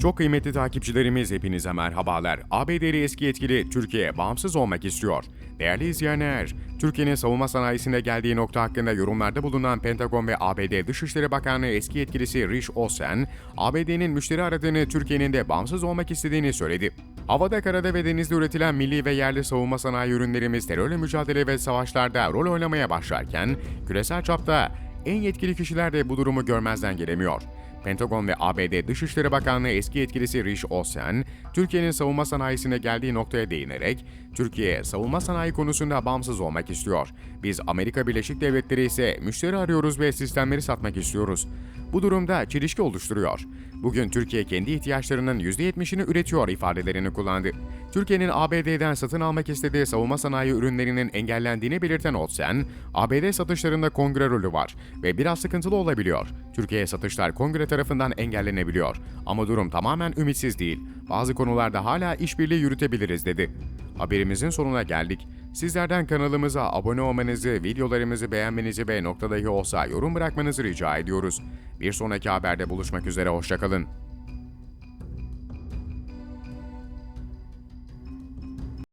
Çok kıymetli takipçilerimiz hepinize merhabalar. ABD'li eski yetkili Türkiye bağımsız olmak istiyor. Değerli izleyenler, Türkiye'nin savunma sanayisinde geldiği nokta hakkında yorumlarda bulunan Pentagon ve ABD Dışişleri Bakanlığı eski yetkilisi Rich Olsen, ABD'nin müşteri aradığını Türkiye'nin de bağımsız olmak istediğini söyledi. Havada, karada ve denizde üretilen milli ve yerli savunma sanayi ürünlerimiz terörle mücadele ve savaşlarda rol oynamaya başlarken, küresel çapta en yetkili kişiler de bu durumu görmezden gelemiyor. Pentagon ve ABD Dışişleri Bakanlığı eski yetkilisi Rich Olsen, Türkiye'nin savunma sanayisine geldiği noktaya değinerek, Türkiye savunma sanayi konusunda bağımsız olmak istiyor. Biz Amerika Birleşik Devletleri ise müşteri arıyoruz ve sistemleri satmak istiyoruz. Bu durumda çelişki oluşturuyor. Bugün Türkiye kendi ihtiyaçlarının %70'ini üretiyor ifadelerini kullandı. Türkiye'nin ABD'den satın almak istediği savunma sanayi ürünlerinin engellendiğini belirten Olsen, ABD satışlarında kongre rolü var ve biraz sıkıntılı olabiliyor. Türkiye'ye satışlar kongre tarafından engellenebiliyor. Ama durum tamamen ümitsiz değil. Bazı konularda hala işbirliği yürütebiliriz dedi. Haberimizin sonuna geldik. Sizlerden kanalımıza abone olmanızı, videolarımızı beğenmenizi ve noktadahi olsa yorum bırakmanızı rica ediyoruz. Bir sonraki haberde buluşmak üzere, hoşçakalın.